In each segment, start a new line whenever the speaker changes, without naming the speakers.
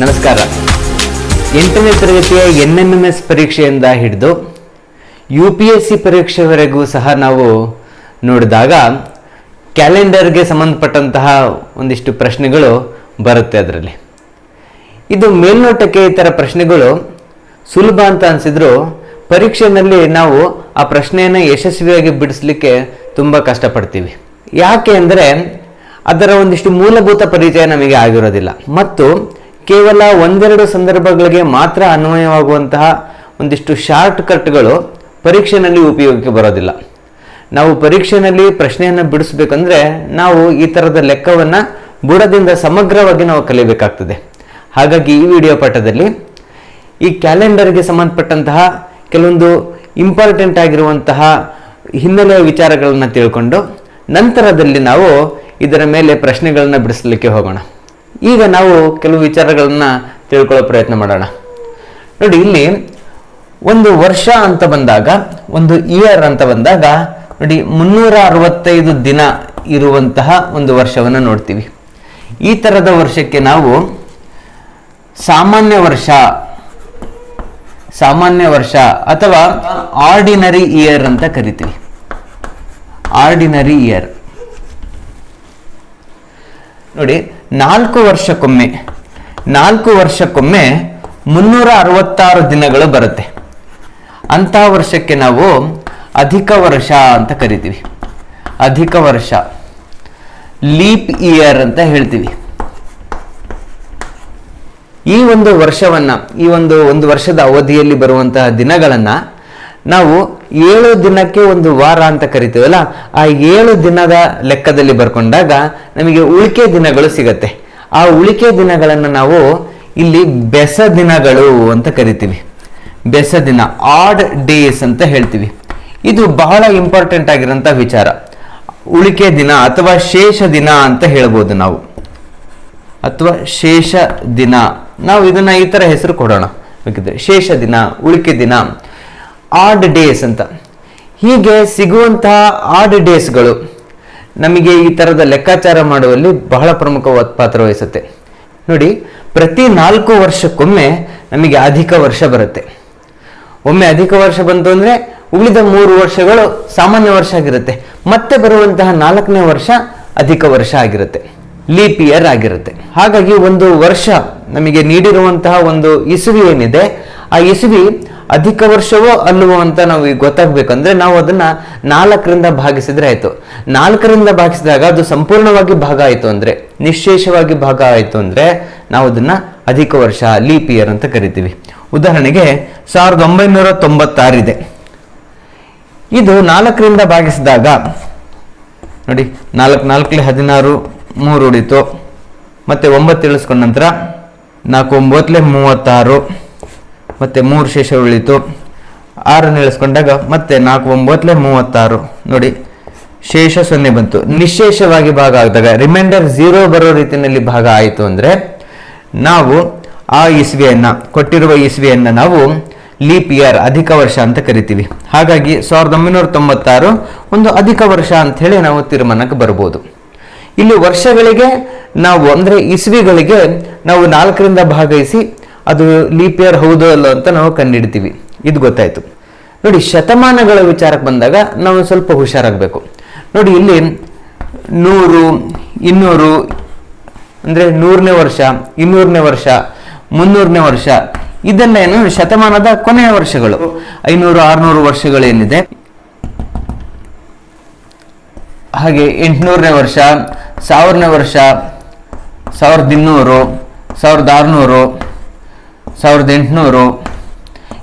ನಮಸ್ಕಾರ. ಎಂಟನೇ ತರಗತಿಯ ಎನ್ ಎಂ ಎಂ ಎಸ್ ಪರೀಕ್ಷೆಯಿಂದ ಹಿಡಿದು ಯು ಪಿ ಎಸ್ ಸಿ ಪರೀಕ್ಷೆವರೆಗೂ ಸಹ ನಾವು ನೋಡಿದಾಗ ಕ್ಯಾಲೆಂಡರ್ಗೆ ಸಂಬಂಧಪಟ್ಟಂತಹ ಒಂದಿಷ್ಟು ಪ್ರಶ್ನೆಗಳು ಬರುತ್ತೆ ಅದರಲ್ಲಿ. ಇದು ಮೇಲ್ನೋಟಕ್ಕೆ ಈ ಥರ ಪ್ರಶ್ನೆಗಳು ಸುಲಭ ಅಂತ ಅನಿಸಿದ್ರು. ಪರೀಕ್ಷೆಯಲ್ಲಿ ನಾವು ಆ ಪ್ರಶ್ನೆಯನ್ನು ಯಶಸ್ವಿಯಾಗಿ ಬಿಡಿಸ್ಲಿಕ್ಕೆ ತುಂಬ ಕಷ್ಟಪಡ್ತೀವಿ. ಯಾಕೆ ಅಂದರೆ ಅದರ ಒಂದಿಷ್ಟು ಮೂಲಭೂತ ಪರಿಚಯ ನಮಗೆ ಆಗಿರೋದಿಲ್ಲ. ಮತ್ತು ಕೇವಲ ಒಂದೆರಡು ಸಂದರ್ಭಗಳಿಗೆ ಮಾತ್ರ ಅನ್ವಯವಾಗುವಂತಹ ಒಂದಿಷ್ಟು ಶಾರ್ಟ್ ಕಟ್ಗಳು ಪರೀಕ್ಷೆಯಲ್ಲಿ ಉಪಯೋಗಕ್ಕೆ ಬರೋದಿಲ್ಲ. ನಾವು ಪರೀಕ್ಷೆಯಲ್ಲಿ ಪ್ರಶ್ನೆಯನ್ನು ಬಿಡಿಸಬೇಕಂದ್ರೆ ನಾವು ಈ ಥರದ ಲೆಕ್ಕವನ್ನು ಬುಡದಿಂದ ಸಮಗ್ರವಾಗಿ ನಾವು ಕಲಿಬೇಕಾಗ್ತದೆ. ಹಾಗಾಗಿ ಈ ವಿಡಿಯೋ ಪಾಠದಲ್ಲಿ ಈ ಕ್ಯಾಲೆಂಡರ್ಗೆ ಸಂಬಂಧಪಟ್ಟಂತಹ ಕೆಲವೊಂದು ಇಂಪಾರ್ಟೆಂಟ್ ಆಗಿರುವಂತಹ ಹಿನ್ನೆಲೆಯ ವಿಚಾರಗಳನ್ನು ತಿಳ್ಕೊಂಡು ನಂತರದಲ್ಲಿ ನಾವು ಇದರ ಮೇಲೆ ಪ್ರಶ್ನೆಗಳನ್ನು ಬಿಡಿಸಲಿಕ್ಕೆ ಹೋಗೋಣ. ಈಗ ನಾವು ಕೆಲವು ವಿಚಾರಗಳನ್ನು ತಿಳ್ಕೊಳ್ಳೋ ಪ್ರಯತ್ನ ಮಾಡೋಣ. ನೋಡಿ, ಇಲ್ಲಿ ಒಂದು ವರ್ಷ ಅಂತ ಬಂದಾಗ, ಒಂದು ಇಯರ್ ಅಂತ ಬಂದಾಗ, ನೋಡಿ, ಮುನ್ನೂರ ಅರವತ್ತೈದು ದಿನ ಇರುವಂತಹ ಒಂದು ವರ್ಷವನ್ನು ನೋಡ್ತೀವಿ. ಈ ಥರದ ವರ್ಷಕ್ಕೆ ನಾವು ಸಾಮಾನ್ಯ ವರ್ಷ ಸಾಮಾನ್ಯ ವರ್ಷ ಅಥವಾ ಆರ್ಡಿನರಿ ಇಯರ್ ಅಂತ ಕರಿತೀವಿ. ಆರ್ಡಿನರಿ ಇಯರ್ ನೋಡಿ ನಾಲ್ಕು ವರ್ಷಕ್ಕೊಮ್ಮೆ ನಾಲ್ಕು ವರ್ಷಕ್ಕೊಮ್ಮೆ ಮುನ್ನೂರ ಅರವತ್ತಾರು ದಿನಗಳು ಬರುತ್ತೆ. ಅಂತಹ ವರ್ಷಕ್ಕೆ ನಾವು ಅಧಿಕ ವರ್ಷ ಅಂತ ಕರಿತೀವಿ. ಅಧಿಕ ವರ್ಷ. ಲೀಪ್ ಇಯರ್ ಅಂತ ಹೇಳ್ತೀವಿ. ಈ ಒಂದು ವರ್ಷವನ್ನ, ಈ ಒಂದು ಒಂದು ವರ್ಷದ ಅವಧಿಯಲ್ಲಿ ಬರುವಂತಹ ದಿನಗಳನ್ನ ನಾವು ಏಳು ದಿನಕ್ಕೆ ಒಂದು ವಾರ ಅಂತ ಕರಿತೀವಲ್ಲ, ಆ ಏಳು ದಿನದ ಲೆಕ್ಕದಲ್ಲಿ ಬರ್ಕೊಂಡಾಗ ನಮಗೆ ಉಳಿಕೆ ದಿನಗಳು ಸಿಗತ್ತೆ. ಆ ಉಳಿಕೆ ದಿನಗಳನ್ನು ನಾವು ಇಲ್ಲಿ ಬೆಸ ದಿನಗಳು ಅಂತ ಕರಿತೀವಿ. ಬೆಸ ದಿನ ಆಡ್ ಡೇಸ್ ಅಂತ ಹೇಳ್ತೀವಿ. ಇದು ಬಹಳ ಇಂಪಾರ್ಟೆಂಟ್ ಆಗಿರೋಂಥ ವಿಚಾರ. ಉಳಿಕೆ ದಿನ ಅಥವಾ ಶೇಷ ದಿನ ಅಂತ ಹೇಳ್ಬೋದು ನಾವು. ಅಥವಾ ಶೇಷ ದಿನ. ನಾವು ಇದನ್ನ ಈ ತರ ಹೆಸರು ಕೊಡೋಣ. ಶೇಷ ದಿನ, ಉಳಿಕೆ ದಿನ ಆಡ್ ಡೇಸ್ ಅಂತ. ಹೀಗೆ ಸಿಗುವಂತಹ ಆಡ್ ಡೇಸ್ಗಳು ನಮಗೆ ಈ ತರದ ಲೆಕ್ಕಾಚಾರ ಮಾಡುವಲ್ಲಿ ಬಹಳ ಪ್ರಮುಖವಾದ ಪಾತ್ರ ವಹಿಸುತ್ತೆ. ನೋಡಿ, ಪ್ರತಿ ನಾಲ್ಕು ವರ್ಷಕ್ಕೊಮ್ಮೆ ನಮಗೆ ಅಧಿಕ ವರ್ಷ ಬರುತ್ತೆ. ಒಮ್ಮೆ ಅಧಿಕ ವರ್ಷ ಬಂತು ಅಂದ್ರೆ ಉಳಿದ ಮೂರು ವರ್ಷಗಳು ಸಾಮಾನ್ಯ ವರ್ಷ ಆಗಿರುತ್ತೆ. ಮತ್ತೆ ಬರುವಂತಹ ನಾಲ್ಕನೇ ವರ್ಷ ಅಧಿಕ ವರ್ಷ ಆಗಿರುತ್ತೆ. ಲೀಪ್ ಇಯರ್ ಆಗಿರುತ್ತೆ. ಹಾಗಾಗಿ ಒಂದು ವರ್ಷ ನಮಗೆ ನೀಡಿರುವಂತಹ ಒಂದು ಇಸುವಿ ಏನಿದೆ, ಆ ಇಸುವಿ ಅಧಿಕ ವರ್ಷವೋ ಅಲ್ಲವೋ ಅಂತ ನಾವು ಈಗ ಗೊತ್ತಾಗ್ಬೇಕಂದ್ರೆ ನಾವು ಅದನ್ನ ನಾಲ್ಕರಿಂದ ಭಾಗಿಸಿದ್ರೆ ಆಯ್ತು. ನಾಲ್ಕರಿಂದ ಭಾಗಿಸಿದಾಗ ಅದು ಸಂಪೂರ್ಣವಾಗಿ ಭಾಗ ಆಯ್ತು ಅಂದ್ರೆ ನಿಶೇಷವಾಗಿ ಭಾಗ ಆಯ್ತು ಅಂದ್ರೆ ನಾವು ಅದನ್ನ ಅಧಿಕ ವರ್ಷ ಲೀಪ್ ಇಯರ್ ಅಂತ ಕರಿತೀವಿ. ಉದಾಹರಣೆಗೆ ಸಾವಿರದ ಒಂಬೈನೂರ ತೊಂಬತ್ತಾರಿದೆ ಇದು ನಾಲ್ಕರಿಂದ ಭಾಗಿಸಿದಾಗ, ನೋಡಿ, ನಾಲ್ಕು, ನಾಲ್ಕಲಿ ಹದಿನಾರು, ಮೂರು ಉಳಿತು. ಮತ್ತೆ ಒಂಬತ್ತು ಇಳಿಸ್ಕೊಂಡ ನಂತರ ನಾಲ್ಕು, ಒಂಬತ್ತಲೆ ಮೂವತ್ತಾರು. ಮತ್ತೆ ಮೂರು ಶೇಷ ಉಳಿತು. ಆರನ್ನು ಇಳಿಸ್ಕೊಂಡಾಗ ಮತ್ತೆ ನಾಲ್ಕು, ಒಂಬತ್ತಲೆ ಮೂವತ್ತಾರು. ನೋಡಿ, ಶೇಷ ಸೊನ್ನೆ ಬಂತು. ನಿಶೇಷವಾಗಿ ಭಾಗ ಆದಾಗ ರಿಮೈಂಡರ್ ಝೀರೋ ಬರೋ ರೀತಿಯಲ್ಲಿ ಭಾಗ ಆಯಿತು ಅಂದರೆ, ನಾವು ಆ ಇಸ್ವಿಯನ್ನು, ಕೊಟ್ಟಿರುವ ಇಸ್ವಿಯನ್ನು ನಾವು ಲೀಪ್ ಇಯರ್ ಅಧಿಕ ವರ್ಷ ಅಂತ ಕರಿತೀವಿ. ಹಾಗಾಗಿ ಸಾವಿರದ ಒಂಬೈನೂರ ತೊಂಬತ್ತಾರು ಒಂದು ಅಧಿಕ ವರ್ಷ ಅಂತ ಹೇಳಿ ನಾವು ತೀರ್ಮಾನಕ್ಕೆ ಬರ್ಬೋದು. ಇಲ್ಲಿ ವರ್ಷಗಳಿಗೆ ನಾವು, ಅಂದರೆ ಇಸ್ವಿಗಳಿಗೆ ನಾವು ನಾಲ್ಕರಿಂದ ಭಾಗವಹಿಸಿ ಅದು ಲೀಪ್ ಇಯರ್ ಹೌದು ಅಲ್ಲ ಅಂತ ನಾವು ಕಂಡಿಡ್ತೀವಿ ಇದು ಗೊತ್ತಾಯ್ತು. ನೋಡಿ, ಶತಮಾನಗಳ ವಿಚಾರಕ್ಕೆ ಬಂದಾಗ ನಾವು ಸ್ವಲ್ಪ ಹುಷಾರಾಗಬೇಕು. ನೋಡಿ, ಇಲ್ಲಿ ನೂರು, ಇನ್ನೂರು, ಅಂದರೆ ನೂರನೇ ವರ್ಷ, ಇನ್ನೂರನೇ ವರ್ಷ, ಮುನ್ನೂರನೇ ವರ್ಷ ಇದನ್ನೇನು ಶತಮಾನದ ಕೊನೆಯ ವರ್ಷಗಳು. ಐನೂರು, ಆರುನೂರು ವರ್ಷಗಳೇನಿದೆ ಹಾಗೆ ಎಂಟುನೂರನೇ ವರ್ಷ, ಸಾವಿರನೇ ವರ್ಷ, ಸಾವಿರದ ಇನ್ನೂರು, ಸಾವಿರದ ಆರುನೂರು ಸಾವಿರದ ಎಂಟುನೂರು.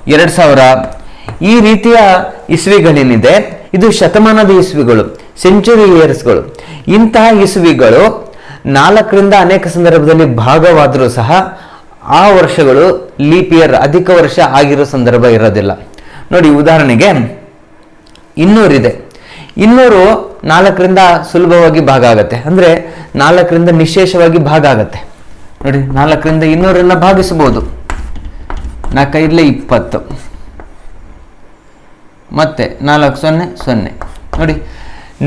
ಎರಡು ಸಾವಿರ. ಈ ರೀತಿಯ ಇಸ್ವಿಗಳೇನಿದೆ, ಇದು ಶತಮಾನದ ಇಸ್ವಿಗಳು ಸೆಂಚುರಿ ಇಯರ್ಸ್ಗಳು ಇಂತಹ ಇಸ್ವಿಗಳು ನಾಲ್ಕರಿಂದ ಅನೇಕ ಸಂದರ್ಭದಲ್ಲಿ ಭಾಗವಾದರೂ ಸಹ ಆ ವರ್ಷಗಳು ಲೀಪ್ ಇಯರ್ ಅಧಿಕ ವರ್ಷ ಆಗಿರೋ ಸಂದರ್ಭ ಇರೋದಿಲ್ಲ. ನೋಡಿ, ಉದಾಹರಣೆಗೆ ಇನ್ನೂರಿದೆ ಇನ್ನೂರು ನಾಲ್ಕರಿಂದ ಸುಲಭವಾಗಿ ಭಾಗ ಆಗತ್ತೆ. ಅಂದ್ರೆ ನಾಲ್ಕರಿಂದ ನಿಶೇಷವಾಗಿ ಭಾಗ ಆಗತ್ತೆ. ನೋಡಿ, ನಾಲ್ಕರಿಂದ ಇನ್ನೂರನ್ನು ಭಾಗಿಸಬಹುದು. ನಾಲ್ಕೈದಲೇ ಇಪ್ಪತ್ತು. ಮತ್ತೆ ನಾಲ್ಕು ಸೊನ್ನೆ ಸೊನ್ನೆ. ನೋಡಿ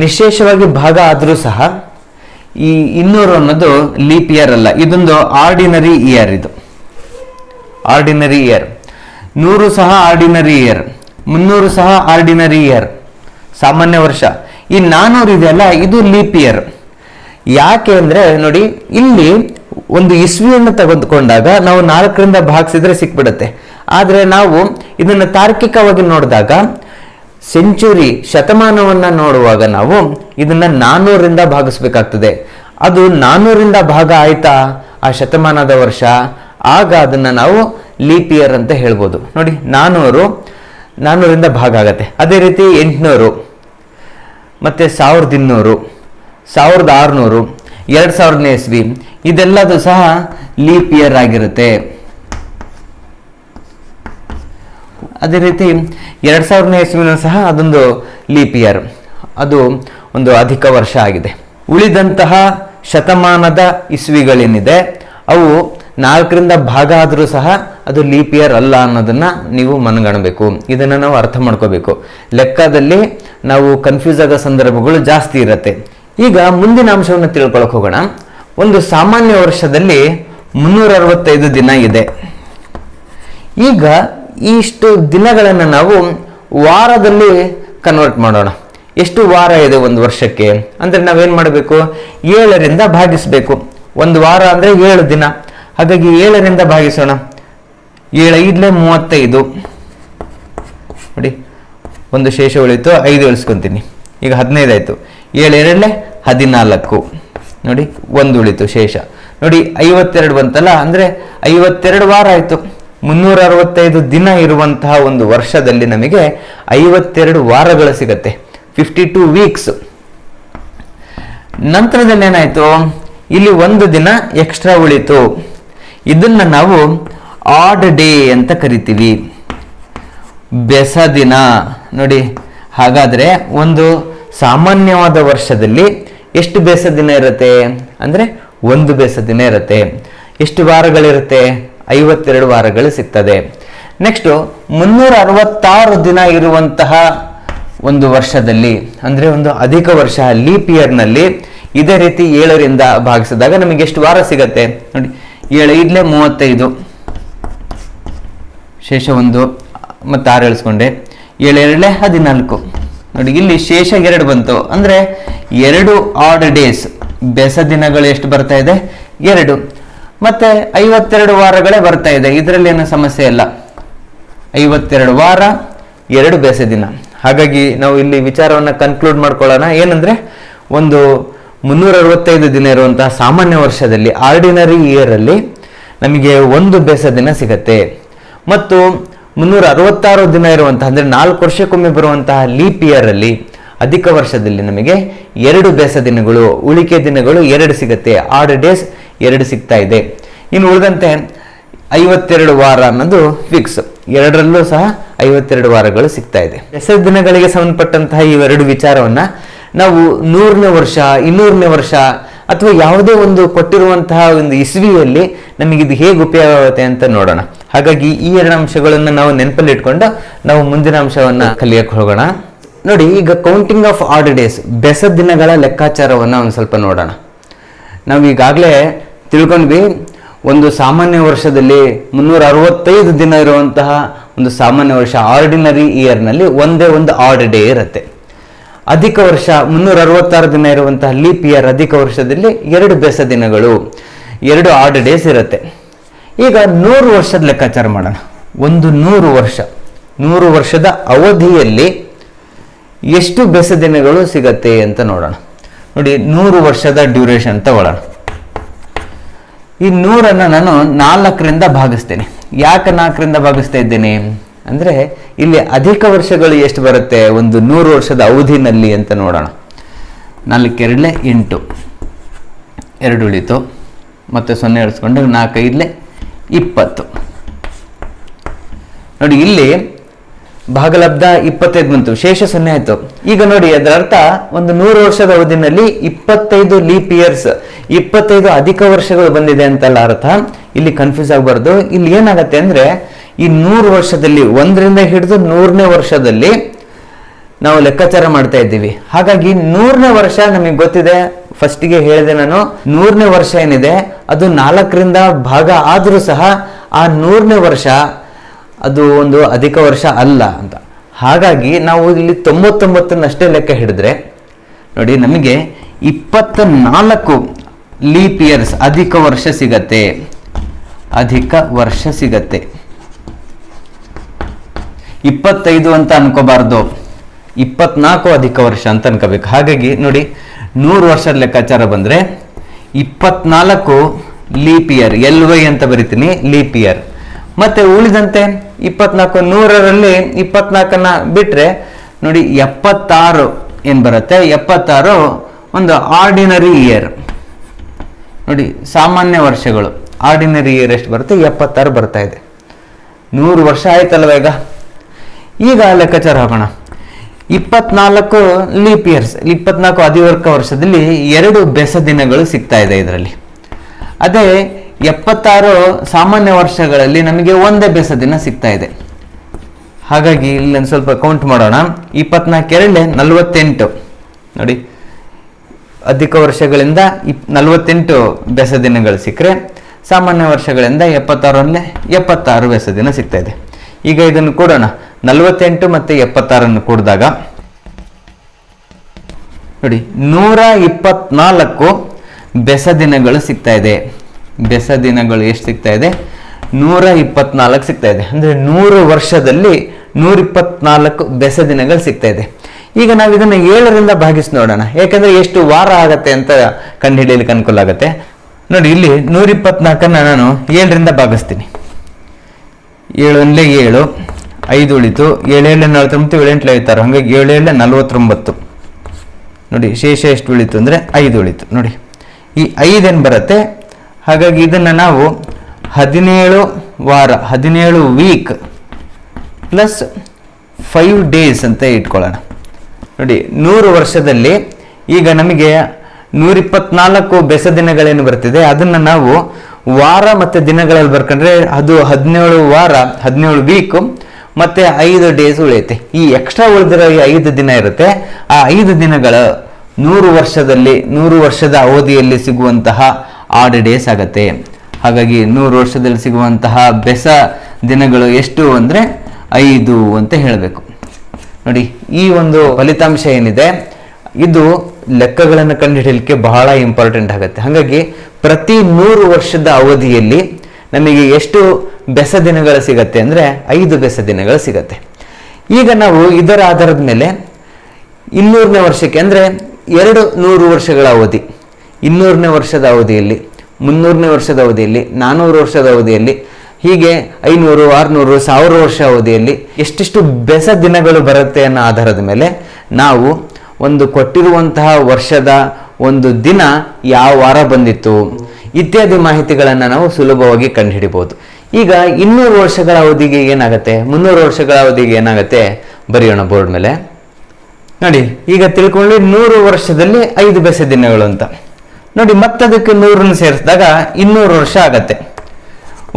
ನಿಶೇಷವಾಗಿ ಭಾಗ ಆದರೂ ಸಹ ಈ ಇನ್ನೂರು ಅನ್ನೋದು ಲೀಪ್ ಇಯರ್ ಅಲ್ಲ, ಇದೊಂದು ಆರ್ಡಿನರಿ ಇಯರ್ ಇದು. Ordinary year. ನೂರು ಸಹ ಆರ್ಡಿನರಿ ಇಯರ್. ಮುನ್ನೂರು ಸಹ ಆರ್ಡಿನರಿ ಇಯರ್. ಸಾಮಾನ್ಯ ವರ್ಷ. ಈ ನಾನ್ನೂರು ಇದೆಯಲ್ಲ, ಇದು ಲೀಪ್ ಇಯರ್. ಯಾಕೆ ಅಂದರೆ ನೋಡಿ, ಇಲ್ಲಿ ಒಂದು ಇಸ್ವಿಯನ್ನು ತೆಗೆದುಕೊಂಡಾಗ ನಾವು ನಾಲ್ಕರಿಂದ ಭಾಗಿಸಿದ್ರೆ ಸಿಕ್ಬಿಡುತ್ತೆ. ಆದರೆ ನಾವು ಇದನ್ನು ತಾರ್ಕಿಕವಾಗಿ ನೋಡಿದಾಗ ಸೆಂಚುರಿ ಶತಮಾನವನ್ನ ನೋಡುವಾಗ ನಾವು ಇದನ್ನು ನಾನ್ನೂರಿಂದ ಭಾಗಿಸ್ಬೇಕಾಗ್ತದೆ. ಅದು ನಾನ್ನೂರಿಂದ ಭಾಗ ಆಯ್ತಾ? ಆ ಶತಮಾನದ ವರ್ಷ. ಆಗ ಅದನ್ನ ನಾವು ಲೀಪಿಯರ್ ಅಂತ ಹೇಳ್ಬೋದು. ನೋಡಿ ನಾನ್ನೂರು ನಾನ್ನೂರಿಂದ ಭಾಗ ಆಗತ್ತೆ. ಅದೇ ರೀತಿ ಎಂಟುನೂರು, ಮತ್ತೆ ಸಾವಿರದ ಇನ್ನೂರು, ಸಾವಿರದ ಆರುನೂರು ಎರಡು ಸಾವಿರನೇ ಇಸ್ವಿ. ಇದೆಲ್ಲದೂ ಸಹ ಲೀಪ್ ಇಯರ್ ಆಗಿರುತ್ತೆ. ಅದೇ ರೀತಿ ಎರಡು ಸಾವಿರನೇ ಇಸ್ವಿನೂ ಸಹ ಅದೊಂದು ಲೀಪ್ ಇಯರ್ ಅದು ಒಂದು ಅಧಿಕ ವರ್ಷ ಆಗಿದೆ. ಉಳಿದಂತಹ ಶತಮಾನದ ಇಸ್ವಿಗಳೇನಿದೆ, ಅವು ನಾಲ್ಕರಿಂದ ಭಾಗ ಆದರೂ ಸಹ ಅದು ಲೀಪ್ ಇಯರ್ ಅಲ್ಲ ಅನ್ನೋದನ್ನು ನೀವು ಮನಗಣಬೇಕು. ಇದನ್ನು ನಾವು ಅರ್ಥ ಮಾಡ್ಕೋಬೇಕು. ಲೆಕ್ಕದಲ್ಲಿ ನಾವು ಕನ್ಫ್ಯೂಸ್ ಆಗೋ ಸಂದರ್ಭಗಳು ಜಾಸ್ತಿ ಇರುತ್ತೆ. ಈಗ ಮುಂದಿನ ಅಂಶವನ್ನು ತಿಳ್ಕೊಳಕ್ ಹೋಗೋಣ. ಒಂದು ಸಾಮಾನ್ಯ ವರ್ಷದಲ್ಲಿ ಮುನ್ನೂರ ಅರವತ್ತೈದು ದಿನ ಇದೆ. ಈಗ ಇಷ್ಟು ದಿನಗಳನ್ನು ನಾವು ವಾರದಲ್ಲಿ ಕನ್ವರ್ಟ್ ಮಾಡೋಣ. ಎಷ್ಟು ವಾರ ಇದೆ ಒಂದು ವರ್ಷಕ್ಕೆ? ಅಂದ್ರೆ ನಾವೇನು ಮಾಡಬೇಕು? ಏಳರಿಂದ ಭಾಗಿಸಬೇಕು. ಒಂದು ವಾರ ಅಂದ್ರೆ ಏಳು ದಿನ. ಹಾಗಾಗಿ ಏಳರಿಂದ ಭಾಗಿಸೋಣ. ಏಳು ಐದ್ಲೆ ಮೂವತ್ತೈದು. ನೋಡಿ, ಒಂದು ಶೇಷ ಉಳಿತು, ಐದು ಉಳಿಸ್ಕೊತೀನಿ ಈಗ ಹದಿನೈದು ಆಯ್ತು ಏಳು ಎರಡಲೆ ಹದಿನಾಲ್ಕು. ನೋಡಿ ಒಂದು ಉಳಿತು ಶೇಷ. ನೋಡಿ, ಐವತ್ತೆರಡು ಬಂತಲ್ಲ, ಅಂದರೆ ಐವತ್ತೆರಡು ವಾರ ಆಯಿತು. ಮುನ್ನೂರ ಅರವತ್ತೈದು ದಿನ ಇರುವಂತಹ ಒಂದು ವರ್ಷದಲ್ಲಿ ನಮಗೆ ಐವತ್ತೆರಡು ವಾರಗಳು ಸಿಗತ್ತೆ. ಫಿಫ್ಟಿ ಟೂ ವೀಕ್ಸ್ ನಂತರದಲ್ಲಿ ಏನಾಯಿತು? ಇಲ್ಲಿ ಒಂದು ದಿನ ಎಕ್ಸ್ಟ್ರಾ ಉಳಿತು. ಇದನ್ನ ನಾವು ಆಡ್ ಡೇ ಅಂತ ಕರಿತೀವಿ. ಬೆಸ ದಿನ. ನೋಡಿ, ಹಾಗಾದ್ರೆ ಒಂದು ಸಾಮಾನ್ಯವಾದ ವರ್ಷದಲ್ಲಿ ಎಷ್ಟು ಬೇಸ ದಿನ ಇರುತ್ತೆ? ಅಂದರೆ ಒಂದು ಬೇಸ ದಿನ ಇರುತ್ತೆ. ಎಷ್ಟು ವಾರಗಳಿರುತ್ತೆ? ಐವತ್ತೆರಡು ವಾರಗಳು ಸಿಗ್ತದೆ. ನೆಕ್ಸ್ಟ್ ಮುನ್ನೂರ ಅರವತ್ತಾರು ದಿನ ಇರುವಂತಹ ಒಂದು ವರ್ಷದಲ್ಲಿ, ಅಂದರೆ ಒಂದು ಅಧಿಕ ವರ್ಷ ಲೀಪ್ ಇಯರ್ನಲ್ಲಿ ಇದೇ ರೀತಿ ಏಳರಿಂದ ಭಾಗಿಸಿದಾಗ ನಮಗೆ ಎಷ್ಟು ವಾರ ಸಿಗತ್ತೆ? ನೋಡಿ, ಏಳು ಇಲ್ಲೇ ಮೂವತ್ತೈದು. ಶೇಷ ಒಂದು ಮತ್ತು ಆರು ಎಳಿಸ್ಕೊಂಡೆ ಹದಿನಾಲ್ಕು. ನೋಡಿ, ಇಲ್ಲಿ ಶೇಷ ಎರಡು ಬಂತು. ಅಂದ್ರೆ ಎರಡು ಆಡ್ ಡೇಸ್ ಬೆಸ ದಿನಗಳು ಎಷ್ಟು ಬರ್ತಾ ಇದೆ? ಎರಡು. ಮತ್ತೆ ಐವತ್ತೆರಡು ವಾರಗಳೇ ಬರ್ತಾ ಇದೆ. ಇದರಲ್ಲಿ ಏನು ಸಮಸ್ಯೆ ಇಲ್ಲ. ಐವತ್ತೆರಡು ವಾರ, ಎರಡು ಬೇಸ ದಿನ. ಹಾಗಾಗಿ ನಾವು ಇಲ್ಲಿ ವಿಚಾರವನ್ನ ಕನ್ಕ್ಲೂಡ್ ಮಾಡ್ಕೊಳ್ಳೋಣ. ಏನಂದ್ರೆ, ಒಂದು ಮುನ್ನೂರ ಅರವತ್ತೈದು ದಿನ ಇರುವಂತಹ ಸಾಮಾನ್ಯ ವರ್ಷದಲ್ಲಿ ಆರ್ಡಿನರಿ ಇಯರ್ ಅಲ್ಲಿ ನಮಗೆ ಒಂದು ಬೇಸ ದಿನ ಸಿಗತ್ತೆ. ಮತ್ತು ಮುನ್ನೂರ ಅರವತ್ತಾರು ದಿನ ಇರುವಂತಹ, ಅಂದ್ರೆ ನಾಲ್ಕು ವರ್ಷಕ್ಕೊಮ್ಮೆ ಬರುವಂತಹ ಲೀಪ್ ಇಯರ್ ಅಲ್ಲಿ ಅಧಿಕ ವರ್ಷದಲ್ಲಿ ನಮಗೆ ಎರಡು ಬೇಸ ದಿನಗಳು, ಉಳಿಕೆ ದಿನಗಳು ಎರಡು ಸಿಗುತ್ತೆ, ಆರು ಡೇಸ್ ಎರಡು ಸಿಗ್ತಾ ಇದೆ. ಇನ್ನು ಉಳಿದಂತೆ ಐವತ್ತೆರಡು ವಾರ ಅನ್ನೋದು ಫಿಕ್ಸ್ ಎರಡರಲ್ಲೂ ಸಹ ಐವತ್ತೆರಡು ವಾರಗಳು ಸಿಗ್ತಾ ಇದೆ. ಬೆಸ ದಿನಗಳಿಗೆ ಸಂಬಂಧಪಟ್ಟಂತಹ ಇವೆರಡು ವಿಚಾರವನ್ನ ನಾವು ನೂರನೇ ವರ್ಷ, ಇನ್ನೂರನೇ ವರ್ಷ ಅಥವಾ ಯಾವುದೇ ಒಂದು ಕೊಟ್ಟಿರುವಂತಹ ಒಂದು ಇಸ್ವಿಯಲ್ಲಿ ನಮಗಿದು ಹೇಗೆ ಉಪಯೋಗ ಆಗುತ್ತೆ ಅಂತ ನೋಡೋಣ. ಹಾಗಾಗಿ ಈ ಎರಡು ಅಂಶಗಳನ್ನು ನಾವು ನೆನಪಲ್ಲಿ ಇಟ್ಕೊಂಡು ನಾವು ಮುಂದಿನ ಅಂಶವನ್ನು ಕಲಿಯಕ್ಕೆ ಹೋಗೋಣ. ನೋಡಿ, ಈಗ ಕೌಂಟಿಂಗ್ ಆಫ್ ಆರ್ಡ್ ಡೇಸ್ ಬೆಸ ದಿನಗಳ ಲೆಕ್ಕಾಚಾರವನ್ನು ಒಂದು ಸ್ವಲ್ಪ ನೋಡೋಣ. ನಾವು ಈಗಾಗಲೇ ತಿಳ್ಕೊಂಡ್ವಿ, ಒಂದು ಸಾಮಾನ್ಯ ವರ್ಷದಲ್ಲಿ ಮುನ್ನೂರ ಅರವತ್ತೈದು ದಿನ ಇರುವಂತಹ ಒಂದು ಸಾಮಾನ್ಯ ವರ್ಷ ಆರ್ಡಿನರಿ ಇಯರ್ನಲ್ಲಿ ಒಂದೇ ಒಂದು ಆರ್ಡ್ ಡೇ ಇರುತ್ತೆ. ಅಧಿಕ ವರ್ಷ ಮುನ್ನೂರ ಅರವತ್ತಾರು ದಿನ ಇರುವಂತಹ ಲೀಪ್ ಇಯರ್ ಅಧಿಕ ವರ್ಷದಲ್ಲಿ ಎರಡು ಬೆಸ ದಿನಗಳು, ಎರಡು ಆರ್ಡ್ ಡೇಸ್ ಇರುತ್ತೆ. ಈಗ ನೂರು ವರ್ಷದ ಲೆಕ್ಕಾಚಾರ ಮಾಡೋಣ. ಒಂದು ನೂರು ವರ್ಷ. ನೂರು ವರ್ಷದ ಅವಧಿಯಲ್ಲಿ ಎಷ್ಟು ಬೆಸ ದಿನಗಳು ಸಿಗತ್ತೆ ಅಂತ ನೋಡೋಣ. ನೋಡಿ, ನೂರು ವರ್ಷದ ಡ್ಯೂರೇಷನ್ ತಗೊಳ್ಳೋಣ ಈ ನೂರನ್ನು ನಾನು ನಾಲ್ಕರಿಂದ ಭಾಗಿಸ್ತೇನೆ. ಯಾಕೆ ನಾಲ್ಕರಿಂದ ಭಾಗಿಸ್ತಾ ಇದ್ದೇನೆ? ಅಂದ್ರೆ ಇಲ್ಲಿ ಅಧಿಕ ವರ್ಷಗಳು ಎಷ್ಟು ಬರುತ್ತೆ? ಒಂದು ನೂರು ವರ್ಷದ ಅವಧಿನಲ್ಲಿ ಅಂತ ನೋಡೋಣ. ನಾಲ್ಕೆರಡಲೆ ಎಂಟು. ಎರಡು ಉಳಿತು. ಮತ್ತೆ ಸೊನ್ನೆ ಇಳಿಸ್ಕೊಂಡು ನಾಲ್ಕೈದಲೆ ಇಪ್ಪತ್ತು. ನೋಡಿ, ಇಲ್ಲಿ ಭಾಗಲಬ್ಧ ಇಪ್ಪತ್ತೈದು ಬಂತು. ಶೇಷ ಸೊನ್ನೆ ಆಯ್ತು. ಈಗ ನೋಡಿ, ಅದರ ಅರ್ಥ ಒಂದು ನೂರು ವರ್ಷದ ಅವಧಿನಲ್ಲಿ ಇಪ್ಪತ್ತೈದು ಲೀಪ್ ಇಯರ್ಸ್ ಇಪ್ಪತ್ತೈದು ಅಧಿಕ ವರ್ಷಗಳು ಬಂದಿದೆ ಅಂತಲ್ಲ ಅರ್ಥ. ಇಲ್ಲಿ ಕನ್ಫ್ಯೂಸ್ ಆಗಬಾರ್ದು. ಇಲ್ಲಿ ಏನಾಗತ್ತೆ ಅಂದ್ರೆ, ಈ ನೂರು ವರ್ಷದಲ್ಲಿ, ಒಂದರಿಂದ ಹಿಡಿದು ನೂರನೇ ವರ್ಷದಲ್ಲಿ ನಾವು ಲೆಕ್ಕಾಚಾರ ಮಾಡ್ತಾ ಇದ್ದೀವಿ. ಹಾಗಾಗಿ ನೂರನೇ ವರ್ಷ ನಮಗೆ ಗೊತ್ತಿದೆ. ಫಸ್ಟಿಗೆ ಹೇಳಿದೆ ನಾನು, ನೂರನೇ ವರ್ಷ ಏನಿದೆ, ಅದು ನಾಲ್ಕರಿಂದ ಭಾಗ ಆದರೂ ಸಹ ಆ ನೂರನೇ ವರ್ಷ ಅದು ಒಂದು ಅಧಿಕ ವರ್ಷ ಅಲ್ಲ ಅಂತ. ಹಾಗಾಗಿ ನಾವು ಇಲ್ಲಿ ತೊಂಬತ್ತೊಂಬತ್ತನ್ನಷ್ಟೇ ಲೆಕ್ಕ ಹಿಡಿದ್ರೆ, ನೋಡಿ ನಮಗೆ ಇಪ್ಪತ್ತ ನಾಲ್ಕು ಲೀಪ್ ಇಯರ್ಸ್ ಅಧಿಕ ವರ್ಷ ಸಿಗತ್ತೆ. ಅಧಿಕ ವರ್ಷ ಸಿಗತ್ತೆ. ಇಪ್ಪತ್ತೈದು ಅಂತ ಅನ್ಕೋಬಾರ್ದು. ಇಪ್ಪತ್ನಾಲ್ಕು ಅಧಿಕ ವರ್ಷ ಅಂತ ಅನ್ಕೋಬೇಕು. ಹಾಗಾಗಿ ನೋಡಿ ನೂರು ವರ್ಷದ ಲೆಕ್ಕಾಚಾರ ಬಂದರೆ ಇಪ್ಪತ್ನಾಲ್ಕು ಲೀಪಿಯರ್, ಎಲ್ ವೈ ಅಂತ ಬರಿತೀನಿ, ಲೀಪಿಯರ್. ಮತ್ತೆ ಉಳಿದಂತೆ ಇಪ್ಪತ್ನಾಲ್ಕು ನೂರರಲ್ಲಿ ಇಪ್ಪತ್ನಾಲ್ಕನ್ನ ಬಿಟ್ಟರೆ ನೋಡಿ ಎಪ್ಪತ್ತಾರು ಏನು ಬರುತ್ತೆ? ಎಪ್ಪತ್ತಾರು ಒಂದು ಆರ್ಡಿನರಿ ಇಯರ್ ನೋಡಿ ಸಾಮಾನ್ಯ ವರ್ಷಗಳು. ಆರ್ಡಿನರಿ ಇಯರ್ ಎಷ್ಟು ಬರುತ್ತೆ? ಎಪ್ಪತ್ತಾರು ಬರ್ತಾ ಇದೆ. ನೂರು ವರ್ಷ ಆಯ್ತಲ್ವ ಈಗ? ಈಗ ಲೆಕ್ಕಾಚಾರ ಹಾಕೋಣ ಇಪ್ಪತ್ನಾಲ್ಕು ಲೀಪ್ ಇಯರ್ಸ್ ಇಪ್ಪತ್ನಾಲ್ಕು ಅಧಿವರ್ಗ ವರ್ಷದಲ್ಲಿ ಎರಡು ಬೆಸ ದಿನಗಳು ಸಿಗ್ತಾ ಇದೆ ಇದರಲ್ಲಿ. ಅದೇ ಎಪ್ಪತ್ತಾರು ಸಾಮಾನ್ಯ ವರ್ಷಗಳಲ್ಲಿ ನಮಗೆ ಒಂದೇ ಬೆಸ ದಿನ ಸಿಗ್ತಾ ಇದೆ. ಹಾಗಾಗಿ ಇಲ್ಲಿ ಒಂದು ಸ್ವಲ್ಪ ಕೌಂಟ್ ಮಾಡೋಣ. ಇಪ್ಪತ್ನಾಲ್ಕು ಎರಡೇ ನಲವತ್ತೆಂಟು. ನೋಡಿ, ಅಧಿಕ ವರ್ಷಗಳಿಂದ ಇಪ್, ನಲವತ್ತೆಂಟು ಬೆಸ ದಿನಗಳು ಸಿಕ್ಕರೆ, ಸಾಮಾನ್ಯ ವರ್ಷಗಳಿಂದ ಎಪ್ಪತ್ತಾರಲ್ಲೇ ಎಪ್ಪತ್ತಾರು ಬೆಸ ದಿನ ಸಿಗ್ತಾ ಇದೆ. ಈಗ ಇದನ್ನು ಕೊಡೋಣ. ನಲವತ್ತೆಂಟು ಮತ್ತು ಎಪ್ಪತ್ತಾರನ್ನು ಕೂಡಿದಾಗ, ನೋಡಿ, ನೂರ ಇಪ್ಪತ್ನಾಲ್ಕು ಬೆಸ ದಿನಗಳು ಸಿಗ್ತಾ ಇದೆ. ಬೆಸ ದಿನಗಳು ಎಷ್ಟು ಸಿಗ್ತಾ ಇದೆ? ನೂರ ಇಪ್ಪತ್ನಾಲ್ಕು ಸಿಗ್ತಾ ಇದೆ. ಅಂದ್ರೆ ನೂರು ವರ್ಷದಲ್ಲಿ ನೂರಿಪ್ಪತ್ನಾಲ್ಕು ಬೆಸ ದಿನಗಳು ಸಿಗ್ತಾ ಇದೆ. ಈಗ ನಾವು ಇದನ್ನ ಏಳರಿಂದ ಭಾಗಿಸಿ ನೋಡೋಣ. ಯಾಕಂದ್ರೆ ಎಷ್ಟು ವಾರ ಆಗತ್ತೆ ಅಂತ ಕಂಡುಹಿಡಿಯಲಿಕ್ಕೆ ಅನುಕೂಲ ಆಗುತ್ತೆ. ನೋಡಿ, ಇಲ್ಲಿ ನೂರಿಪ್ಪತ್ನಾಲ್ಕನ್ನು ನಾನು ಏಳರಿಂದ ಭಾಗಿಸ್ತೀನಿ. ಏಳು ಒಂದಲೇ ಏಳು. ಐದು ಉಳಿತು ಏಳೇಳೆ ನಲವತ್ತೊಂಬತ್ತು ಏಳೆಂಟು ಐತಾರು ಹಾಗಾಗಿ ಏಳೇಳೆ ನಲವತ್ತೊಂಬತ್ತು. ನೋಡಿ, ಶೇಷ ಎಷ್ಟು ಉಳಿತು ಅಂದರೆ ಐದು ಉಳಿತು. ನೋಡಿ, ಈ ಐದೇನು ಬರುತ್ತೆ? ಹಾಗಾಗಿ ಇದನ್ನು ನಾವು ಹದಿನೇಳು ವಾರ, ಹದಿನೇಳು ವೀಕ್ ಪ್ಲಸ್ ಫೈವ್ ಡೇಸ್ ಅಂತ ಇಟ್ಕೊಳ್ಳೋಣ. ನೋಡಿ, ನೂರು ವರ್ಷದಲ್ಲಿ ಈಗ ನಮಗೆ ನೂರಿಪ್ಪತ್ನಾಲ್ಕು ಬೆಸ ದಿನಗಳೇನು ಬರ್ತಿದೆ? ಅದನ್ನು ನಾವು ವಾರ ಮತ್ತು ದಿನಗಳಲ್ಲಿ ಬರ್ಕೊಂಡ್ರೆ ಅದು ಹದಿನೇಳು ವಾರ, ಹದಿನೇಳು ವೀಕು ಮತ್ತೆ ಐದು ಡೇಸ್ ಉಳಿಯುತ್ತೆ. ಈ ಎಕ್ಸ್ಟ್ರಾ ಉಳಿದಿರೋ ಈ ಐದು ದಿನ ಇರುತ್ತೆ. ಆ ಐದು ದಿನಗಳ ನೂರು ವರ್ಷದಲ್ಲಿ, ನೂರು ವರ್ಷದ ಅವಧಿಯಲ್ಲಿ ಸಿಗುವಂತಹ ಆಡ್ ಡೇಸ್ ಆಗತ್ತೆ. ಹಾಗಾಗಿ ನೂರು ವರ್ಷದಲ್ಲಿ ಸಿಗುವಂತಹ ಬೆಸ ದಿನಗಳು ಎಷ್ಟು ಅಂದರೆ ಐದು ಅಂತ ಹೇಳಬೇಕು. ನೋಡಿ, ಈ ಒಂದು ಫಲಿತಾಂಶ ಏನಿದೆ? ಇದು ಲೆಕ್ಕಗಳನ್ನು ಕಂಡುಹಿಡಿಯಲಿಕ್ಕೆ ಬಹಳ ಇಂಪಾರ್ಟೆಂಟ್ ಆಗುತ್ತೆ. ಹಾಗಾಗಿ ಪ್ರತಿ ನೂರು ವರ್ಷದ ಅವಧಿಯಲ್ಲಿ ನಮಗೆ ಎಷ್ಟು ಬೆಸ ದಿನಗಳು ಸಿಗತ್ತೆ ಅಂದರೆ ಐದು ಬೆಸ ದಿನಗಳು ಸಿಗತ್ತೆ. ಈಗ ನಾವು ಇದರ ಆಧಾರದ ಮೇಲೆ ಇನ್ನೂರನೇ ವರ್ಷಕ್ಕೆ ಅಂದರೆ ಎರಡು ನೂರು ವರ್ಷಗಳ ಅವಧಿ. ಇನ್ನೂರನೇ ವರ್ಷದ ಅವಧಿಯಲ್ಲಿ, ಮುನ್ನೂರನೇ ವರ್ಷದ ಅವಧಿಯಲ್ಲಿ ನಾನ್ನೂರು ವರ್ಷದ ಅವಧಿಯಲ್ಲಿ, ಹೀಗೆ ಐನೂರು, ಆರುನೂರು, ಸಾವಿರ ವರ್ಷ ಅವಧಿಯಲ್ಲಿ ಎಷ್ಟೆಷ್ಟು ಬೆಸ ದಿನಗಳು ಬರುತ್ತೆ ಅನ್ನೋ ಆಧಾರದ ಮೇಲೆ ನಾವು ಒಂದು ಕೊಟ್ಟಿರುವಂತಹ ವರ್ಷದ ಒಂದು ದಿನ ಯಾವ ವಾರ ಬಂದಿತ್ತು, ಇತ್ಯಾದಿ ಮಾಹಿತಿಗಳನ್ನು ನಾವು ಸುಲಭವಾಗಿ ಕಂಡುಹಿಡಿಬಹುದು. ಈಗ ಇನ್ನೂರು ವರ್ಷಗಳ ಅವಧಿಗೆ ಏನಾಗುತ್ತೆ? ಮುನ್ನೂರು ವರ್ಷಗಳ ಅವಧಿಗೆ ಏನಾಗುತ್ತೆ? ಬರೆಯೋಣ ಬೋರ್ಡ್ ಮೇಲೆ. ನೋಡಿ, ಈಗ ತಿಳ್ಕೊಳ್ಳಿ, ನೂರು ವರ್ಷದಲ್ಲಿ ಐದು ಬೆಸ ದಿನಗಳು ಅಂತ. ನೋಡಿ, ಮತ್ತದಕ್ಕೆ ನೂರನ್ನು ಸೇರಿಸಿದಾಗ ಇನ್ನೂರು ವರ್ಷ ಆಗತ್ತೆ.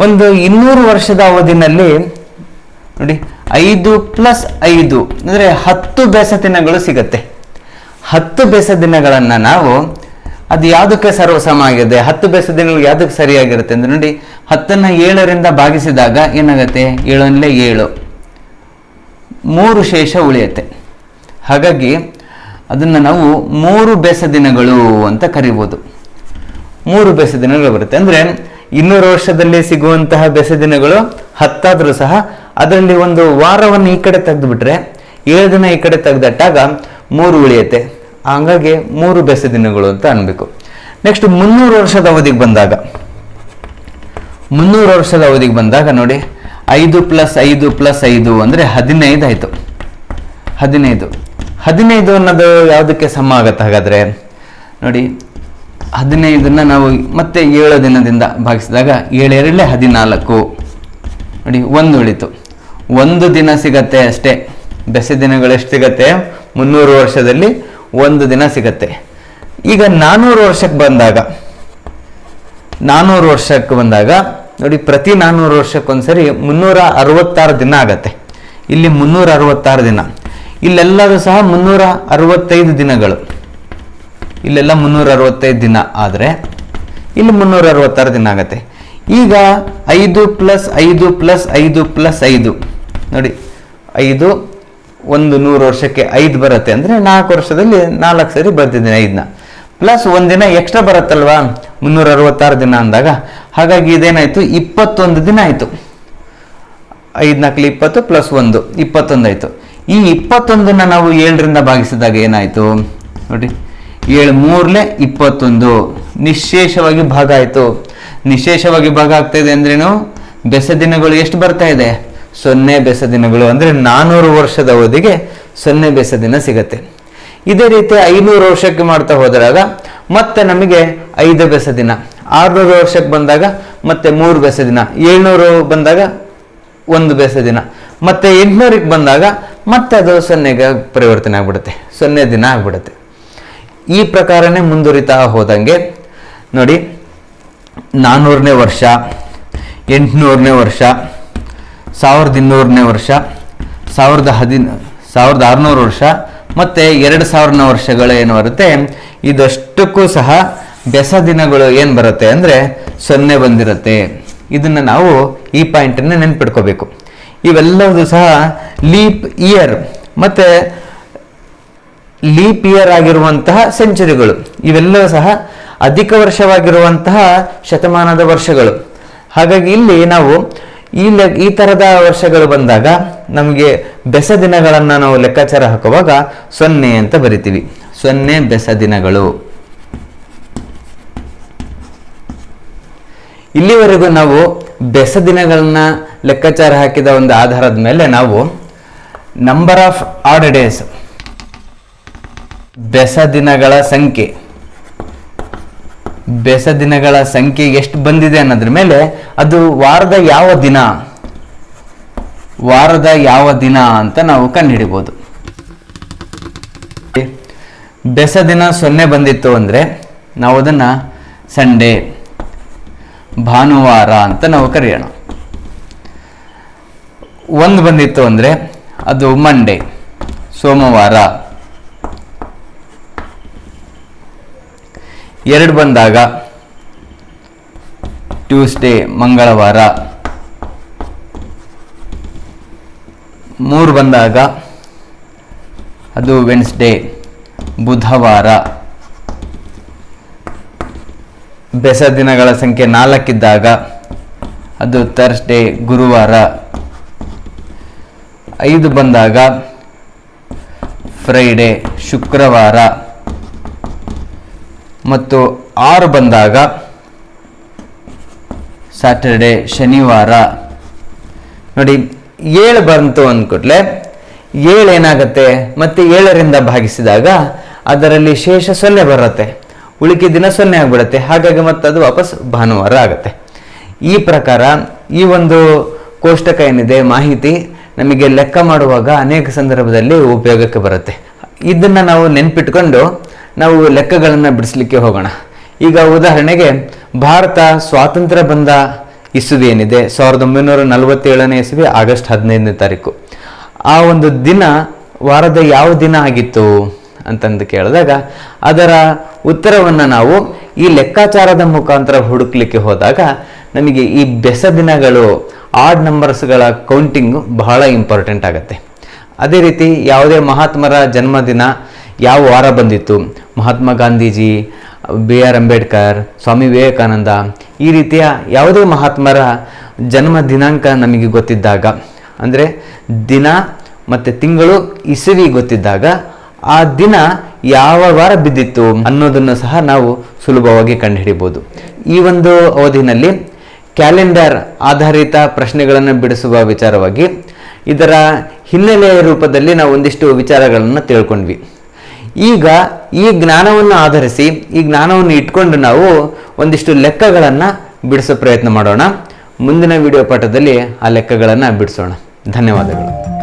ಒಂದು ಇನ್ನೂರು ವರ್ಷದ ಅವಧಿನಲ್ಲಿ, ನೋಡಿ, ಐದು ಪ್ಲಸ್ ಐದು, ಅಂದರೆ ಹತ್ತು ಬೆಸ ದಿನಗಳು ಸಿಗತ್ತೆ. ಹತ್ತು ಬೆಸ ದಿನಗಳನ್ನು ನಾವು ಅದು ಯಾವುದಕ್ಕೆ ಸರ್ವಸಮ ಆಗಿದೆ? ಹತ್ತು ಬೆಸ ದಿನಗಳು ಯಾವುದಕ್ಕೆ ಸರಿಯಾಗಿರುತ್ತೆ ಅಂದ್ರೆ ನೋಡಿ, ಹತ್ತನ್ನು ಏಳರಿಂದ ಭಾಗಿಸಿದಾಗ ಏನಾಗುತ್ತೆ? ಏಳೊಂದಲೇ ಏಳು. ಮೂರು ಶೇಷ ಉಳಿಯುತ್ತೆ. ಹಾಗಾಗಿ ಅದನ್ನು ನಾವು ಮೂರು ಬೆಸ ದಿನಗಳು ಅಂತ ಕರಿಬೋದು. ಮೂರು ಬೆಸ ದಿನಗಳು ಬರುತ್ತೆ. ಅಂದರೆ ಇನ್ನೂರು ವರ್ಷದಲ್ಲಿ ಸಿಗುವಂತಹ ಬೆಸ ದಿನಗಳು ಹತ್ತಾದರೂ ಸಹ ಅದರಲ್ಲಿ ಒಂದು ವಾರವನ್ನು ಈ ಕಡೆ ತೆಗೆದುಬಿಟ್ರೆ, ಏಳು ದಿನ ಈ ಕಡೆ ತೆಗೆದಟ್ಟಾಗ ಮೂರು ಉಳಿಯುತ್ತೆ. ಹಂಗಾಗಿ ಮೂರು ಬೆಸ ದಿನಗಳು ಅಂತ ಅನ್ಬೇಕು. ನೆಕ್ಸ್ಟ್ ಮುನ್ನೂರು ವರ್ಷದ ಅವಧಿಗೆ ಬಂದಾಗ, ಮುನ್ನೂರು ವರ್ಷದ ಅವಧಿಗೆ ಬಂದಾಗ ನೋಡಿ, ಐದು ಪ್ಲಸ್ ಐದು ಪ್ಲಸ್ ಐದು ಅಂದರೆ ಹದಿನೈದು ಆಯಿತು. ಹದಿನೈದು. ಹದಿನೈದು ಅನ್ನೋದು ಯಾವುದಕ್ಕೆ ಸಮ ಆಗತ್ತೆ ಹಾಗಾದರೆ? ನೋಡಿ, ಹದಿನೈದನ್ನು ನಾವು ಮತ್ತೆ ಏಳು ದಿನದಿಂದ ಭಾಗಿಸಿದಾಗ ಏಳೆರಡೇ ಹದಿನಾಲ್ಕು. ನೋಡಿ, ಒಂದು ಉಳಿತು. ಒಂದು ದಿನ ಸಿಗತ್ತೆ ಅಷ್ಟೇ. ಬೆಸೆ ದಿನಗಳು ಎಷ್ಟು ಸಿಗತ್ತೆ? ಮುನ್ನೂರು ವರ್ಷದಲ್ಲಿ ಒಂದು ದಿನ ಸಿಗತ್ತೆ. ಈಗ ನಾನ್ನೂರು ವರ್ಷಕ್ಕೆ ಬಂದಾಗ ನಾನ್ನೂರು ವರ್ಷಕ್ಕೆ ಬಂದಾಗ, ನೋಡಿ ಪ್ರತಿ ನಾನ್ನೂರು ವರ್ಷಕ್ಕೊಂದ್ಸರಿ ಮುನ್ನೂರ ಅರವತ್ತಾರು ದಿನ ಆಗತ್ತೆ. ಇಲ್ಲಿ ಮುನ್ನೂರ ಅರವತ್ತಾರು ದಿನ. ಇಲ್ಲೆಲ್ಲರೂ ಸಹ ಮುನ್ನೂರ ಅರವತ್ತೈದು ದಿನಗಳು. ಇಲ್ಲೆಲ್ಲ ಮುನ್ನೂರ ಅರವತ್ತೈದು ದಿನ ಆದರೆ, ಇಲ್ಲಿ ಮುನ್ನೂರ ಅರವತ್ತಾರು ದಿನ ಆಗತ್ತೆ. ಈಗ ಐದು ಪ್ಲಸ್ ಐದು ಪ್ಲಸ್ ಐದು ಪ್ಲಸ್ ಐದು. ನೋಡಿ, ಐದು ಒಂದು ನೂರು ವರ್ಷಕ್ಕೆ ಐದು ಬರುತ್ತೆ ಅಂದರೆ ನಾಲ್ಕು ವರ್ಷದಲ್ಲಿ ನಾಲ್ಕು ಸರಿ ಬರ್ತಿದ್ದೀನಿ ಐದನ್ನ ಪ್ಲಸ್ ಒಂದಿನ ಎಕ್ಸ್ಟ್ರಾ ಬರುತ್ತಲ್ವಾ? ಮುನ್ನೂರ ಅರವತ್ತಾರು ದಿನ ಅಂದಾಗ. ಹಾಗಾಗಿ ಇದೇನಾಯಿತು? ಇಪ್ಪತ್ತೊಂದು ದಿನ ಆಯಿತು. ಐದು ನಾಲ್ಕಲಿ ಇಪ್ಪತ್ತು ಪ್ಲಸ್ ಒಂದು, ಇಪ್ಪತ್ತೊಂದು ಆಯಿತು. ಈ ಇಪ್ಪತ್ತೊಂದನ್ನು ನಾವು ಏಳರಿಂದ ಭಾಗಿಸಿದಾಗ ಏನಾಯಿತು? ನೋಡಿ, ಏಳು ಮೂರಲೆ ಇಪ್ಪತ್ತೊಂದು. ನಿಶೇಷವಾಗಿ ಭಾಗ ಆಯಿತು. ನಿಶೇಷವಾಗಿ ಭಾಗ ಆಗ್ತಾ ಇದೆ ಅಂದ್ರೇನು? ಬೆಸ ದಿನಗಳು ಎಷ್ಟು ಬರ್ತಾ ಇದೆ? ಸೊನ್ನೆ ಬೆಸ ದಿನಗಳು ಅಂದರೆ ನಾನ್ನೂರು ವರ್ಷದ ಅವಧಿಗೆ ಸೊನ್ನೆ ಬೆಸ ದಿನ ಸಿಗತ್ತೆ. ಇದೇ ರೀತಿ ಐನೂರು ವರ್ಷಕ್ಕೆ ಮಾಡ್ತಾ ಹೋದಾಗ ಮತ್ತೆ ನಮಗೆ ಐದು ಬೆಸ ದಿನ, ಆರುನೂರು ವರ್ಷಕ್ಕೆ ಬಂದಾಗ ಮತ್ತೆ ಮೂರು ಬೆಸ ದಿನ, ಏಳ್ನೂರು ಬಂದಾಗ ಒಂದು ಬೆಸ ದಿನ, ಮತ್ತೆ ಎಂಟುನೂರಿಗೆ ಬಂದಾಗ ಮತ್ತೆ ಅದು ಸೊನ್ನೆಗೆ ಪರಿವರ್ತನೆ ಆಗ್ಬಿಡುತ್ತೆ, ಸೊನ್ನೆ ದಿನ ಆಗ್ಬಿಡುತ್ತೆ. ಈ ಪ್ರಕಾರನೇ ಮುಂದುವರಿತಾ ಹೋದಂಗೆ ನೋಡಿ ನಾನ್ನೂರನೇ ವರ್ಷ, ಎಂಟುನೂರನೇ ವರ್ಷ ಸಾವಿರದ ಇನ್ನೂರನೇ ವರ್ಷ, ಸಾವಿರದ ಹದಿನ, ಸಾವಿರದ ಆರುನೂರು ವರ್ಷ, ಮತ್ತು ಎರಡು ಸಾವಿರನ ವರ್ಷಗಳು ಏನು ಬರುತ್ತೆ? ಇದಷ್ಟಕ್ಕೂ ಸಹ ಬೆಸ ದಿನಗಳು ಏನು ಬರುತ್ತೆ ಅಂದರೆ ಸೊನ್ನೆ ಬಂದಿರುತ್ತೆ. ಇದನ್ನು ನಾವು ಈ ಪಾಯಿಂಟನ್ನು ನೆನ್ಪಿಟ್ಕೋಬೇಕು. ಇವೆಲ್ಲವೂ ಸಹ ಲೀಪ್ ಇಯರ್ ಮತ್ತು ಲೀಪ್ ಇಯರ್ ಆಗಿರುವಂತಹ ಸೆಂಚುರಿಗಳು ಇವೆಲ್ಲವೂ ಸಹ ಅಧಿಕ ವರ್ಷವಾಗಿರುವಂತಹ ಶತಮಾನದ ವರ್ಷಗಳು. ಹಾಗಾಗಿ ಇಲ್ಲಿ ನಾವು ಈ ಲೆ, ಈ ಥರದ ವರ್ಷಗಳು ಬಂದಾಗ ನಮಗೆ ಬೆಸ ದಿನಗಳನ್ನು ನಾವು ಲೆಕ್ಕಾಚಾರ ಹಾಕುವಾಗ ಸೊನ್ನೆ ಅಂತ ಬರಿತೀವಿ. ಸೊನ್ನೆ ಬೆಸ ದಿನಗಳು. ಇಲ್ಲಿವರೆಗೂ ನಾವು ಬೆಸ ದಿನಗಳನ್ನ ಲೆಕ್ಕಾಚಾರ ಹಾಕಿದ ಒಂದು ಆಧಾರದ ಮೇಲೆ ನಾವು ನಂಬರ್ ಆಫ್ ಆರ್ಡ್ ಡೇಸ್ ಬೆಸ ದಿನಗಳ ಸಂಖ್ಯೆ. ಬೆಸ ದಿನಗಳ ಸಂಖ್ಯೆ ಎಷ್ಟು ಬಂದಿದೆ ಅನ್ನೋದ್ರ ಮೇಲೆ ಅದು ವಾರದ ಯಾವ ದಿನ? ವಾರದ ಯಾವ ದಿನ ಅಂತ ನಾವು ಕಂಡುಹಿಡಿಬೋದು. ಬೆಸ ದಿನ ಸೊನ್ನೆ ಬಂದಿತ್ತು ಅಂದರೆ ನಾವು ಅದನ್ನು ಸಂಡೇ, ಭಾನುವಾರ ಅಂತ ನಾವು ಕರೆಯೋಣ. ಒಂದು ಬಂದಿತ್ತು ಅಂದರೆ ಅದು ಮಂಡೇ ಸೋಮವಾರ. ಎರಡು ಬಂದಾಗ ಟ್ಯೂಸ್ಡೇ ಮಂಗಳವಾರ. ಮೂರು ಬಂದಾಗ ಅದು ವೆನ್ಸ್ಡೇ ಬುಧವಾರ. ಬೆಸ ದಿನಗಳ ಸಂಖ್ಯೆ ನಾಲ್ಕಿದ್ದಾಗ ಅದು ಥರ್ಸ್ಡೇ ಗುರುವಾರ. ಐದು ಬಂದಾಗ ಫ್ರೈಡೇ ಶುಕ್ರವಾರ. ಮತ್ತು ಆರು ಬಂದಾಗ ಸ್ಯಾಟರ್ಡೆ ಶನಿವಾರ. ನೋಡಿ, ಏಳು ಬಂತು ಅಂದ್ಕೊಟ್ಲೆ ಏಳು ಏನಾಗುತ್ತೆ ಮತ್ತೆ ಏಳರಿಂದ ಭಾಗಿಸಿದಾಗ ಅದರಲ್ಲಿ ಶೇಷ ಸೊನ್ನೆ ಬರುತ್ತೆ. ಉಳಿಕೆ ದಿನ ಸೊನ್ನೆ ಆಗ್ಬಿಡುತ್ತೆ. ಹಾಗಾಗಿ ಮತ್ತೆ ಅದು ವಾಪಸ್ ಭಾನುವಾರ ಆಗುತ್ತೆ. ಈ ಪ್ರಕಾರ ಈ ಒಂದು ಕೋಷ್ಟಕ ಏನಿದೆ, ಮಾಹಿತಿ ನಮಗೆ ಲೆಕ್ಕ ಮಾಡುವಾಗ ಅನೇಕ ಸಂದರ್ಭದಲ್ಲಿ ಉಪಯೋಗಕ್ಕೆ ಬರುತ್ತೆ. ಇದನ್ನು ನಾವು ನೆನ್ಪಿಟ್ಕೊಂಡು ನಾವು ಲೆಕ್ಕಗಳನ್ನು ಬಿಡಿಸ್ಲಿಕ್ಕೆ ಹೋಗೋಣ. ಈಗ ಉದಾಹರಣೆಗೆ, ಭಾರತ ಸ್ವಾತಂತ್ರ್ಯ ಬಂದ ಇಸುವಿ ಏನಿದೆ ಸಾವಿರದ ಒಂಬೈನೂರ ನಲವತ್ತೇಳನೇ ಇಸುವಿ, ಆಗಸ್ಟ್ ಹದಿನೈದನೇ ತಾರೀಕು. ಆ ಒಂದು ದಿನ, ವಾರದ ಯಾವ ದಿನ ಆಗಿತ್ತು ಅಂತಂದು ಕೇಳಿದಾಗ, ಅದರ ಉತ್ತರವನ್ನು ನಾವು ಈ ಲೆಕ್ಕಾಚಾರದ ಮುಖಾಂತರ ಹುಡುಕ್ಲಿಕ್ಕೆ ಹೋದಾಗ, ನಮಗೆ ಈ ಬೆಸ ದಿನಗಳು ಆಡ್ ನಂಬರ್ಸ್ಗಳ ಕೌಂಟಿಂಗ್ ಬಹಳ ಇಂಪಾರ್ಟೆಂಟ್ ಆಗುತ್ತೆ. ಅದೇ ರೀತಿ, ಯಾವುದೇ ಮಹಾತ್ಮರ ಜನ್ಮದಿನ ಯಾವ ವಾರ ಬಂದಿತ್ತು? ಮಹಾತ್ಮ ಗಾಂಧೀಜಿ ಬಿ ಆರ್ ಅಂಬೇಡ್ಕರ್, ಸ್ವಾಮಿ ವಿವೇಕಾನಂದ, ಈ ರೀತಿಯ ಯಾವುದೇ ಮಹಾತ್ಮರ ಜನ್ಮ ದಿನಾಂಕ ನಮಗೆ ಗೊತ್ತಿದ್ದಾಗ, ಅಂದರೆ ದಿನ ಮತ್ತು ತಿಂಗಳು ಇಸವಿ ಗೊತ್ತಿದ್ದಾಗ, ಆ ದಿನ ಯಾವ ವಾರ ಬಿದ್ದಿತ್ತು ಅನ್ನೋದನ್ನು ಸಹ ನಾವು ಸುಲಭವಾಗಿ ಕಂಡುಹಿಡಿಬೋದು ಈ ಒಂದು ಅವಧಿನಲ್ಲಿ ಕ್ಯಾಲೆಂಡರ್ ಆಧಾರಿತ ಪ್ರಶ್ನೆಗಳನ್ನು ಬಿಡಿಸುವ ವಿಚಾರವಾಗಿ, ಇದರ ಹಿನ್ನೆಲೆಯ ರೂಪದಲ್ಲಿ ನಾವು ಒಂದಿಷ್ಟು ವಿಚಾರಗಳನ್ನು ತಿಳ್ಕೊಂಡ್ವಿ. ಈಗ ಈ ಜ್ಞಾನವನ್ನು ಆಧರಿಸಿ ಈ ಜ್ಞಾನವನ್ನು ಇಟ್ಕೊಂಡು ನಾವು ಒಂದಿಷ್ಟು ಲೆಕ್ಕಗಳನ್ನು ಬಿಡಿಸೋ ಪ್ರಯತ್ನ ಮಾಡೋಣ. ಮುಂದಿನ ವಿಡಿಯೋ ಪಾಠದಲ್ಲಿ ಆ ಲೆಕ್ಕಗಳನ್ನು ಬಿಡಿಸೋಣ. ಧನ್ಯವಾದಗಳು.